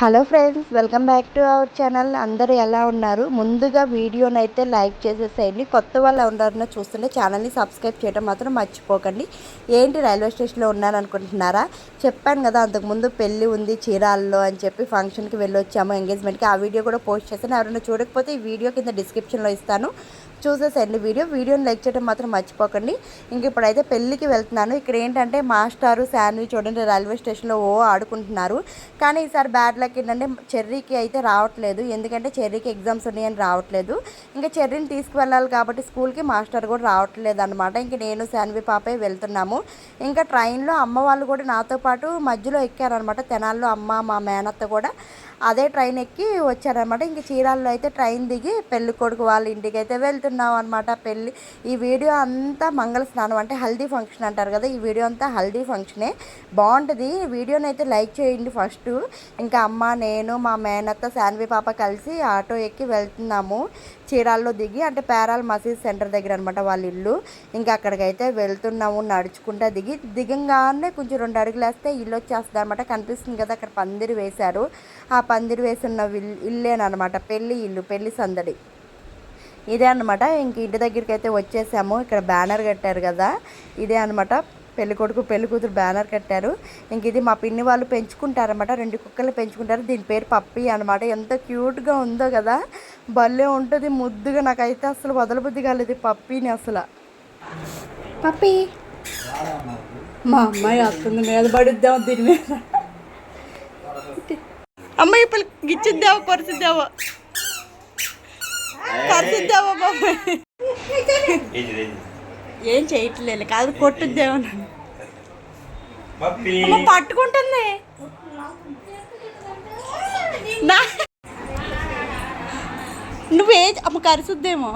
Hello friends welcome back to our channel. అందరూ ఎలా ఉన్నారు? ముందుగా వీడియోని అయితే లైక్ చేసేసేయండి. కొత్త వాళ్ళు ఎవరన్నా చూస్తుంటే ఛానల్ని సబ్స్క్రైబ్ చేయడం మాత్రం మర్చిపోకండి. ఏంటి రైల్వే స్టేషన్లో ఉన్నారనుకుంటున్నారా? చెప్పాను కదా అంతకుముందు పెళ్ళి ఉంది చీరాల్లో అని చెప్పి ఫంక్షన్కి వెళ్ళొచ్చాము ఎంగేజ్మెంట్కి. ఆ వీడియో కూడా పోస్ట్ చేస్తాను. ఎవరైనా చూడకపోతే ఈ వీడియో కింద డిస్క్రిప్షన్లో ఇస్తాను. చూసేసండి వీడియో. వీడియోని లైక్ చేయడం మాత్రం మర్చిపోకండి. ఇంక ఇప్పుడైతే పెళ్ళికి వెళ్తున్నాను. ఇక్కడ ఏంటంటే మాస్టారు శాండ్విచ్ చూడండి రైల్వే స్టేషన్లో ఓ ఆడుకుంటున్నారు. కానీ ఈసారి బ్యాడ్ లక్ ఏంటంటే చెర్రీకి అయితే రావట్లేదు. ఎందుకంటే చెర్రీకి ఎగ్జామ్స్ ఉన్నాయని రావట్లేదు. ఇంకా చెర్రీని తీసుకువెళ్ళాలి కాబట్టి స్కూల్కి మాస్టర్ కూడా రావట్లేదు అనమాట ఇంక నేను శాన్వి పాపే వెళ్తున్నాము. ఇంకా ట్రైన్లో అమ్మ వాళ్ళు కూడా నాతో పాటు మధ్యలో ఎక్కారనమాట తెనాల్లో అమ్మ మా మేనత్త కూడా. అదే ట్రైన్ ఎక్కి వచ్చారనమాట ఇంక చీరాల్లో అయితే ట్రైన్ దిగి పెళ్ళి కొడుకు వాళ్ళ ఇంటికి అయితే వెళ్తున్నాం అనమాట పెళ్ళి ఈ వీడియో అంతా మంగళ స్నానం అంటే హల్దీ ఫంక్షన్ అంటారు కదా ఈ వీడియో అంతా హల్దీ ఫంక్షనే. బాగుంటుంది. వీడియోని అయితే లైక్ చేయండి ఫస్ట్. ఇంకా అమ్మ నేను మా మేనత్త శాన్వి పాప కలిసి ఆటో ఎక్కి వెళ్తున్నాము. చీరాల్లో దిగి అంటే పేరాల్ మసీద్ సెంటర్ దగ్గర అనమాట వాళ్ళ ఇల్లు. ఇంకా అక్కడికైతే వెళ్తున్నాము నడుచుకుంటా దిగి. దిగంగానే కొంచెం రెండు అడుగులు వేస్తే ఇల్లు వచ్చేస్తుంది అనమాట కనిపిస్తుంది కదా అక్కడ పందిరి వేశారు. ఆ పందిరి వేసిన ఇల్లేనమాట పెళ్ళి ఇల్లు పెళ్ళి సందడి. ఇదే అనమాట ఇంక ఇంటి దగ్గరికి అయితే వచ్చేసాము. ఇక్కడ బ్యానర్ కట్టారు కదా. ఇదే అనమాట పెళ్ళి కొడుకు పెళ్ళి కూతురు బ్యానర్ కట్టారు. ఇంక ఇది మా పిన్ని వాళ్ళు పెంచుకుంటారనమాట రెండు కుక్కలు పెంచుకుంటారు. దీని పేరు పప్పి అనమాట ఎంత క్యూట్గా ఉందో కదా. భలే ఉంటుంది. ముద్దుగా నాకైతే అసలు వదలబుద్ధి కాలేదు పప్పిని అసలు. పప్పి! మా అమ్మాయి వస్తుంది మీద పడిద్దాం దీని మీద. అమ్మాయి ఇప్పుడు గిచ్చిద్దావా కొరిసిద్దావా? కరిసిద్దావా బాబాయ్? ఏం చేయట్లేదు. కాదు కొట్టుద్దేమో నన్ను. అమ్మ పట్టుకుంటుంది. నువ్వే అమ్మ కరుసుద్దేమో.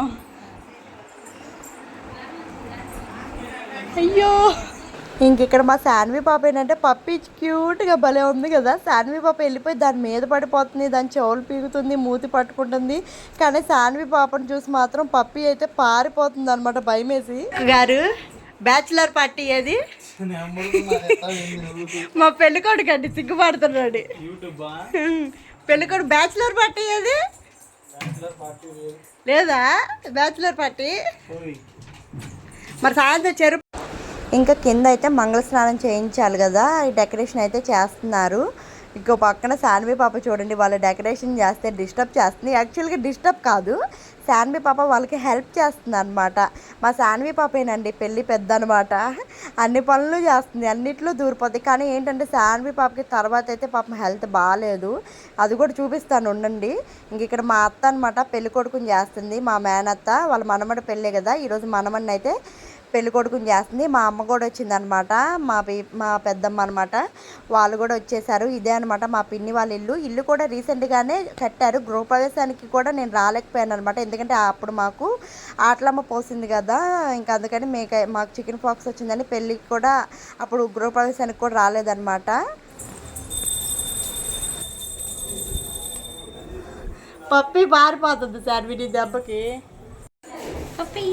అయ్యో. ఇంక ఇక్కడ మా శాన్వి పాప ఏంటంటే పప్పి క్యూట్గా భలే ఉంది కదా శాన్వి పాప వెళ్ళిపోయి దాని మీద పడిపోతుంది దాని చెవులు పీగుతుంది మూతి పట్టుకుంటుంది. కానీ శాన్వి పాపను చూసి మాత్రం పప్పి అయితే పారిపోతుంది అనమాట భయమేసి. గారు బ్యాచిలర్ పార్టీ ఏది? మా పెళ్ళికొడుకు అండి సిగ్గుపడుతున్నాడు. పెళ్ళికొడుకు బ్యాచిలర్ పార్టీ ఏది? లేదా? Bachelor party? మరి సాయంత్రం చెరు ఇంకా కింద అయితే మంగళ స్నానం చేయించాలి కదా ఈ డెకరేషన్ అయితే చేస్తున్నారు. ఇంకో పక్కన శాన్వి పాప చూడండి వాళ్ళు డెకరేషన్ చేస్తే డిస్టర్బ్ చేస్తుంది. యాక్చువల్గా డిస్టర్బ్ కాదు శాన్వి పాప వాళ్ళకి హెల్ప్ చేస్తుంది అనమాట మా శాన్వి పాపేనండి పెళ్ళి పెద్ద అనమాట అన్ని పనులు చేస్తుంది అన్నిట్లో దూరిపోతుంది కానీ ఏంటంటే శాన్వి పాపకి తర్వాత అయితే పాపం హెల్త్ బాగాలేదు అది కూడా చూపిస్తాను ఉండండి. ఇంక ఇక్కడ మా అత్త అనమాట పెళ్ళి కొడుకుని చేస్తుంది. మా మేనత్త వాళ్ళ మనమడి పెళ్ళే కదా ఈరోజు మనమడిని అయితే పెళ్ళి కొడుకుని చేస్తుంది. మా అమ్మ కూడా వచ్చిందనమాట. మా మా పెద్దమ్మ అనమాట. వాళ్ళు కూడా వచ్చేసారు. ఇదే అనమాట మా పిన్ని వాళ్ళ ఇల్లు. ఇల్లు కూడా రీసెంట్గానే కట్టారు. గృహప్రవేశానికి కూడా నేను రాలేకపోయాను అనమాట. ఎందుకంటే అప్పుడు మాకు ఆటలమ్మ పోసింది కదా. ఇంకా అందుకని మేక మాకు చికెన్ పాక్స్ వచ్చిందని పెళ్ళికి కూడా అప్పుడు గృహప్రవేశానికి కూడా రాలేదన్నమాట పప్పి పారిపోతుంది సార్ వీటి దెబ్బకి. పప్పి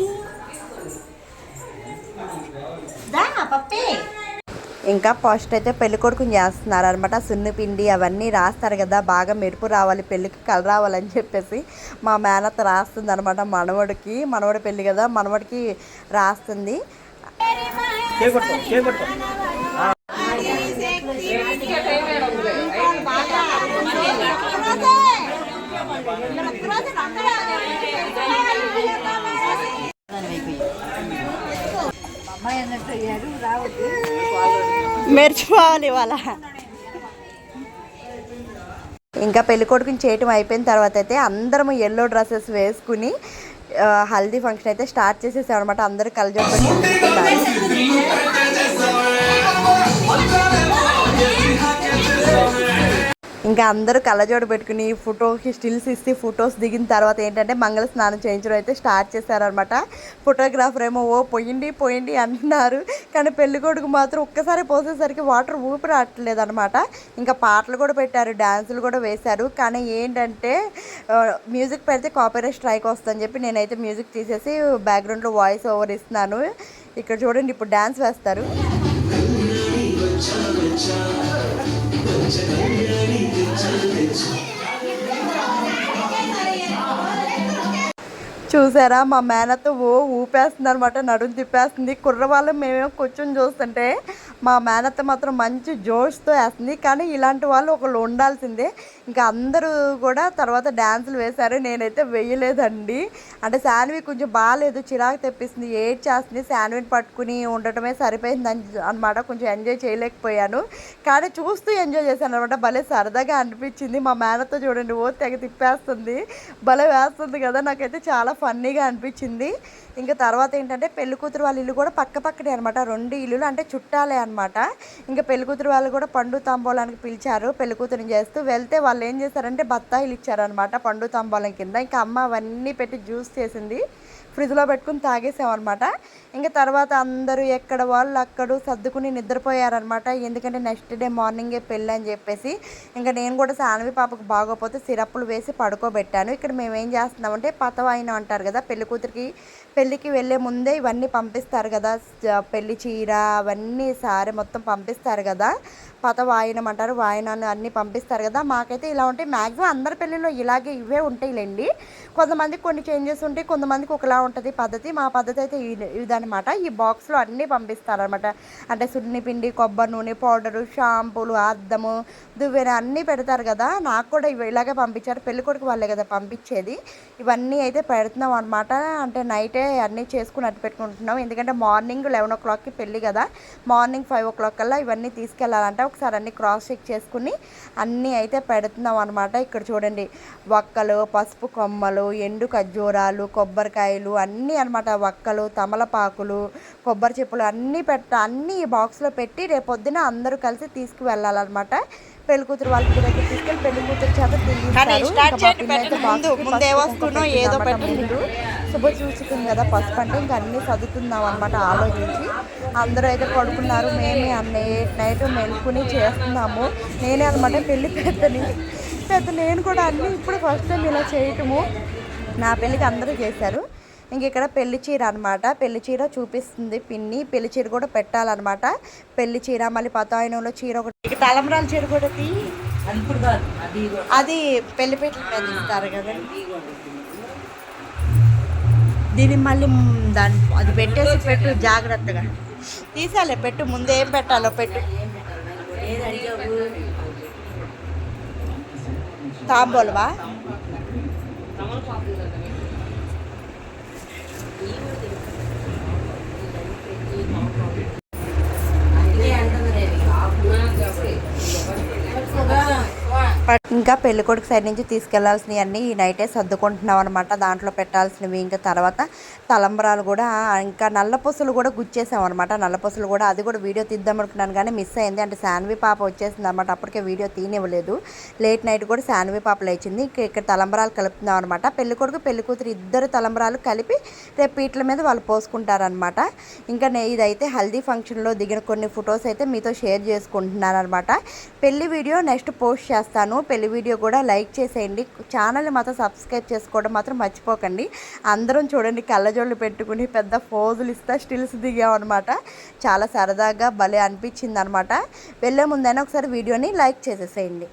ఇంకా ఫస్ట్ అయితే పెళ్ళి కొడుకుని చేస్తున్నారు అనమాట సున్ను పిండి అవన్నీ రాస్తారు కదా బాగా మెరుపు రావాలి పెళ్ళికి కల రావాలని చెప్పేసి మా మేనత్త రాస్తుంది అనమాట మనవడికి. మనవడి పెళ్ళి కదా మనవడికి రాస్తుంది. మెర్చిపోవాలి ఇవాళ. ఇంకా పెళ్ళి కొడుకుని చేయటం అయిపోయిన తర్వాత అయితే అందరం ఎల్లో డ్రెస్సెస్ వేసుకుని హల్దీ ఫంక్షన్ అయితే స్టార్ట్ చేసేసాం అనమాట అందరూ కలజొప్పని ఇంకా అందరూ కళ్ళజోడు పెట్టుకుని ఫోటోకి స్టిల్స్ ఇస్తే ఫొటోస్ దిగిన తర్వాత ఏంటంటే మంగళ స్నానం చేయించడం అయితే స్టార్ట్ చేశారనమాట ఫోటోగ్రాఫర్ ఏమో ఓ పోయింది పోయింది అంటున్నారు కానీ పెళ్ళి కొడుకు మాత్రం ఒక్కసారి పోసేసరికి వాటర్ ఊపి రావట్లేదు అనమాట ఇంకా పాటలు కూడా పెట్టారు డ్యాన్సులు కూడా వేశారు. కానీ ఏంటంటే మ్యూజిక్ పెడితే కాపీరైట్ స్ట్రైక్ వస్తుందని చెప్పి నేనైతే మ్యూజిక్ తీసేసి బ్యాక్గ్రౌండ్లో వాయిస్ ఓవర్ ఇస్తున్నాను. ఇక్కడ చూడండి ఇప్పుడు డ్యాన్స్ వేస్తారు. చూసారా మా మేనత్త ఓ ఊపేస్తుంది అనమాట నడుము తిప్పేస్తుంది. కుర్రవాళ్ళు మేమేమో కూర్చొని చూస్తుంటే మా మేనత్త మాత్రం మంచి జోష్తో వేస్తుంది. కానీ ఇలాంటి వాళ్ళు ఒకళ్ళు ఉండాల్సిందే. ఇంకా అందరూ కూడా తర్వాత డ్యాన్సులు వేశారు. నేనైతే వేయలేదండి. అంటే శాన్వి కొంచెం బాగాలేదు. చిరాకు తెప్పిస్తుంది. ఏడ్ చేస్తుంది. శాన్విని పట్టుకుని ఉండటమే సరిపోయింది అనమాట కొంచెం ఎంజాయ్ చేయలేకపోయాను. కానీ చూస్తూ ఎంజాయ్ చేశాను అనమాట భలే సరదాగా అనిపించింది. మా మేనత్త చూడండి ఓ తెగ తిప్పేస్తుంది. భలే వేస్తుంది కదా. నాకైతే చాలా ఫన్నీగా అనిపించింది. ఇంకా తర్వాత ఏంటంటే పెళ్ళి కూతురు వాళ్ళ ఇల్లు కూడా పక్క పక్కనే అనమాట రెండు ఇల్లులు అంటే చుట్టాలే అనమాట ఇంకా పెళ్ళి కూతురు వాళ్ళు కూడా పండు తాంబూలానికి పిలిచారు. పెళ్ళి కూతురుని చేస్తూ వెళ్తే వాళ్ళు ఏం చేశారంటే బత్తాయిలు ఇచ్చారనమాట పండు తాంబూలం కింద. ఇంకా అమ్మ అవన్నీ పెట్టి జ్యూస్ చేసింది. ఫ్రిడ్జ్లో పెట్టుకుని తాగేసామన్నమాట. ఇంకా తర్వాత అందరూ ఎక్కడ వాళ్ళు అక్కడ సర్దుకుని నిద్రపోయారనమాట ఎందుకంటే నెక్స్ట్ డే మార్నింగే పెళ్ళి అని చెప్పేసి ఇంకా నేను కూడా సానవి పాపకు బాగోపోతే సిరప్పులు వేసి పడుకోబెట్టాను. ఇక్కడ మేము ఏం చేస్తున్నామంటే పతవాయినం అంటారు కదా పెళ్ళి కూతురికి పెళ్ళికి వెళ్ళే ముందే ఇవన్నీ పంపిస్తారు కదా. పెళ్ళి చీర అవన్నీ సారీ మొత్తం పంపిస్తారు కదా. పాత వాయనం అంటారు వాయనాన్ని అన్నీ పంపిస్తారు కదా. మాకైతే ఇలా ఉంటాయి. మ్యాక్సిమం అందరి పెళ్ళిలో ఇలాగే ఇవే ఉంటాయిలేండి. కొంతమందికి కొన్ని చేంజెస్ ఉంటాయి కొంతమందికి ఒకలా ఉంటుంది పద్ధతి. మా పద్ధతి అయితే ఇది- ఇదనమాట ఈ బాక్స్లో అన్నీ పంపిస్తారనమాట అంటే సున్ని పిండి కొబ్బరి నూనె పౌడరు షాంపూలు అద్దము దువ్వెన అన్నీ పెడతారు కదా. నాకు కూడా ఇవి ఇలాగే పంపించారు. పెళ్ళికొడుకు వాళ్ళే కదా పంపించేది. ఇవన్నీ అయితే పెడుతున్నాం అనమాట అంటే నైటే అన్నీ చేసుకుని అట్టు పెట్టుకుంటున్నాం. ఎందుకంటే మార్నింగ్ లెవెన్ ఓ క్లాక్కి పెళ్ళి కదా. మార్నింగ్ ఫైవ్ ఓ క్లాక్ కల్లా ఇవన్నీ తీసుకెళ్ళాలంటే. ఒకసారి అన్ని క్రాస్ చెక్ చేసుకుని అన్నీ అయితే పెడుతున్నాం అనమాట ఇక్కడ చూడండి. వక్కలు పసుపు కొమ్మలు ఎండు ఖర్జూరాలు కొబ్బరికాయలు అన్నీ అనమాట వక్కలు తమలపాకులు కొబ్బరి చెప్పులు అన్నీ పెట్ట అన్నీ ఈ బాక్స్లో పెట్టి రేపొద్దున అందరూ కలిసి తీసుకువెళ్ళాలన్నమాట. పెళ్ళి కూతురు వాళ్ళ దగ్గర తీసుకెళ్ళి పెళ్ళి కూతురు చేత వస్తువునో కుంకుమ ఏదో పెట్టండి. శుభ చూసుకుంది కదా పసుపు అంటే ఇంకా అన్నీ చదువుతున్నాం అనమాట ఆలోచించి. అందరూ అయితే పడుకున్నారు మేమే అన్నీ నైట్ మెలుకుని చేస్తున్నాము. నేనే అనమాట పెళ్ళి పెద్దని. పెద్ద నేను కూడా అన్నీ ఇప్పుడు ఫస్ట్ టైం ఇలా చేయటము. నా పెళ్ళికి అందరూ చేశారు. ఇంక ఇక్కడ పెళ్ళి చీర అనమాట పెళ్ళి చీర చూపిస్తుంది పిన్ని. పెళ్ళి చీర కూడా పెట్టాలన్నమాట. పెళ్ళి చీర మళ్ళీ పతాయనంలో చీర ఒకటి. ఇక తలంబరాల చీర కూడా అది పెళ్ళి పీటల మీద ఇస్తారు కదా ఇగోండి. దీన్ని మళ్ళీ మ్, దాని అది పెట్టేసి పెట్టు జాగ్రత్తగా తీసాలే పెట్టు ముందు ఏం పెట్టాలో పెట్టు ఏది అడిగావు తాంబూలవా అందుకే అంటుంది నేను పట్- ఇంకా పెళ్ళి కొడుకు సైడ్ నుంచి తీసుకెళ్ళాల్సినవి అన్నీ ఈ నైటే సర్దుకుంటున్నాం అనమాట దాంట్లో పెట్టాల్సినవి ఇంకా తర్వాత తలంబరాలు కూడా ఇంకా నల్ల పూసలు కూడా గుచ్చేసాం అనమాట నల్ల పూసలు కూడా అది కూడా వీడియో తీద్దాం అనుకున్నాను కానీ మిస్ అయింది. అంటే శాన్వి పాప వచ్చేసింది అనమాట అప్పటికే వీడియో తీనివ్వలేదు. లేట్ నైట్ కూడా శాన్వి పాప లేచింది. ఇంకా ఇక్కడ తలంబరాలు కలుపుతున్నాం అనమాట పెళ్ళి కొడుకు పెళ్ళి కూతురు ఇద్దరు తలంబరాలు కలిపి రేపు పీట్ల మీద వాళ్ళు పోసుకుంటారనమాట ఇంకా నే ఇదైతే హల్దీ ఫంక్షన్లో దిగిన కొన్ని ఫొటోస్ అయితే మీతో షేర్ చేసుకుంటున్నాను అనమాట పెళ్ళి వీడియో నెక్స్ట్ పోస్ట్ చేస్తాను. పెళ్ళి వీడియో కూడా లైక్ చేసేయండి. ఛానల్ని మాత్రం సబ్స్క్రైబ్ చేసుకోవడం మాత్రం మర్చిపోకండి. అందరం చూడండి కళ్ళజోళ్ళు పెట్టుకుని పెద్ద ఫోజులు ఇస్తా స్టిల్స్ దిగామన్నమాట. చాలా సరదాగా భలే అనిపించింది అనమాట వెళ్ళే ముందైనా ఒకసారి వీడియోని లైక్ చేసేసేయండి.